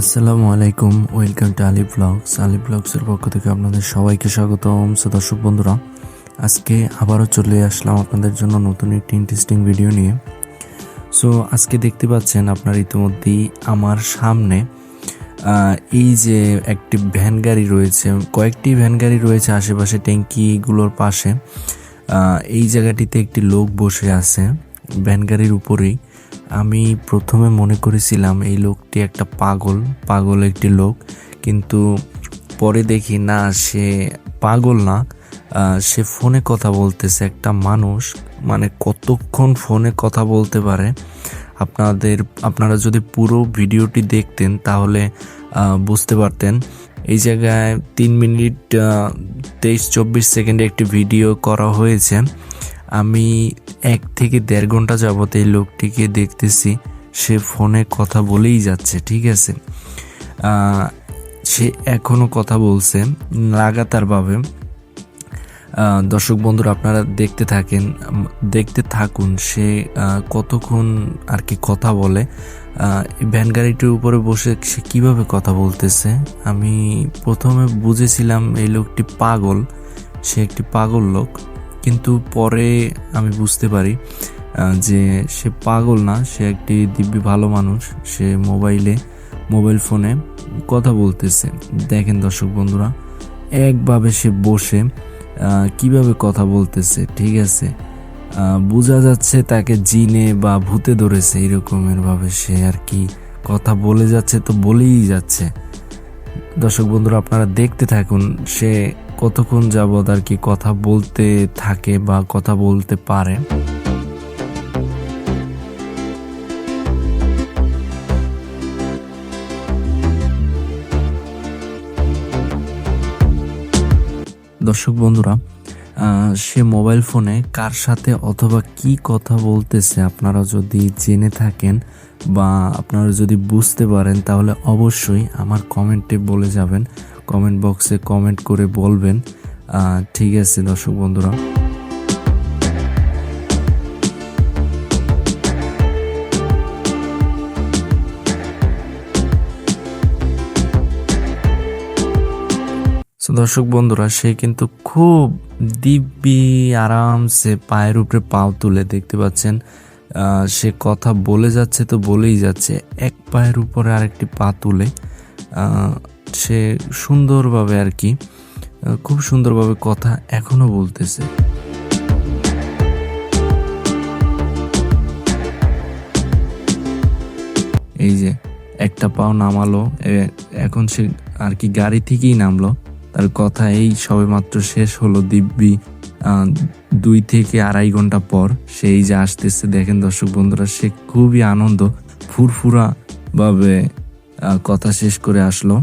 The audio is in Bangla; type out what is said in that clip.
আসসালামু আলাইকুম, welcome to Ali blogs. Ali ব্লগসের পক্ষ থেকে আপনাদের সবাইকে স্বাগতম। দর্শক বন্ধুরা, আজকে আবারও চলে আসলাম আপনাদের জন্য নতুন একটি ইন্টারেস্টিং ভিডিও নিয়ে। সো আজকে দেখতে পাচ্ছেন আপনার ইতিমধ্যেই আমার সামনে এই যে একটি ভ্যান গাড়ি রয়েছে, কয়েকটি ভ্যান গাড়ি রয়েছে আশেপাশে ট্যাঙ্কিগুলোর পাশে। এই জায়গাটিতে একটি লোক বসে আছে, ভ্যান গাড়ির উপরেই। আমি প্রথমে মনে করেছিলাম এই লোকটি একটা পাগল পাগল একটি লোক। কিন্তু পরে দেখি, না, সে পাগল না। সে ফোনে কথা বলতেছে, একটা মানুষ। মানে কতক্ষণ ফোনে কথা বলতে পারে? আপনাদের, আপনারা যদি পুরো ভিডিওটি দেখতেন, তাহলে বুঝতে পারতেন। এই জায়গায় তিন মিনিট তেইশ, চব্বিশ সেকেন্ডে একটি ভিডিও করা হয়েছে। আমি এক থেকে দেড় ঘণ্টা যাবত এই লোকটিকে দেখতেছি। সে ফোনে কথা বলেই যাচ্ছে, ঠিক আছে? সে এখনও কথা বলছে লাগাতারভাবে দর্শক বন্ধুরা, আপনারা দেখতে থাকেন দেখতে থাকুন, সে কতক্ষণ আর কি কথা বলে। ভ্যান গাড়িটির উপরে বসে সে কীভাবে কথা বলতেছে? আমি প্রথমে বুঝেছিলাম এই লোকটি পাগল, সে একটি পাগল লোক। কিন্তু পরে আমি বুঝতে পারি যে সে পাগল না, সে একটি দিব্যি ভালো মানুষ, সে মোবাইলে, মোবাইল ফোনে কথা বলতেছে। দেখেন দর্শক বন্ধুরা, একভাবে সে বসে কীভাবে কথা বলতেছে, ঠিক আছে? বোঝা যাচ্ছে তাকে জিনে বা ভূতে ধরেছে, এরকমের ভাবে সে আর কি কথা বলে যাচ্ছে তো বলেই যাচ্ছে। দর্শক বন্ধুরা, আপনারা দেখতে থাকুন, সে কতক্ষণ যাবৎ আর কি কথা বলতে থাকে বা কথা বলতে পারে? দর্শক বন্ধুরা সে মোবাইল ফোনে কার সাথে অথবা কি কথা বলতেছে আপনারা যদি জেনে থাকেন বা আপনারা যদি বুঝতে পারেন, তাহলে অবশ্যই আমার কমেন্টে বলে যাবেন। কমেন্ট বক্সে কমেন্ট করে বলবেন। ঠিক আছে, দর্শক বন্ধুরা। দর্শক বন্ধুরা, সে কিন্তু খুব দিব্যি আরামসে পায়ের উপরে পাও তুলে দেখতে পাচ্ছেন। সে কথা বলে যাচ্ছে তো বলেই যাচ্ছে, এক পায়ের উপরে আরেকটি পা তুলে। সে সুন্দরভাবে আর কি খুব সুন্দরভাবে কথা এখনও বলতেছে। এই যে একটা পাও নামালো এখন সে আর কি গাড়ি থেকেই নামলো। তার কথা এই সবে মাত্র শেষ হলো দিব্যি দুই থেকে আড়াই ঘণ্টা পর সেই যে আসতেছে। দেখেন দর্শক বন্ধুরা, সে খুবই আনন্দ ফুরফুরা ভাবে কথা শেষ করে আসলো।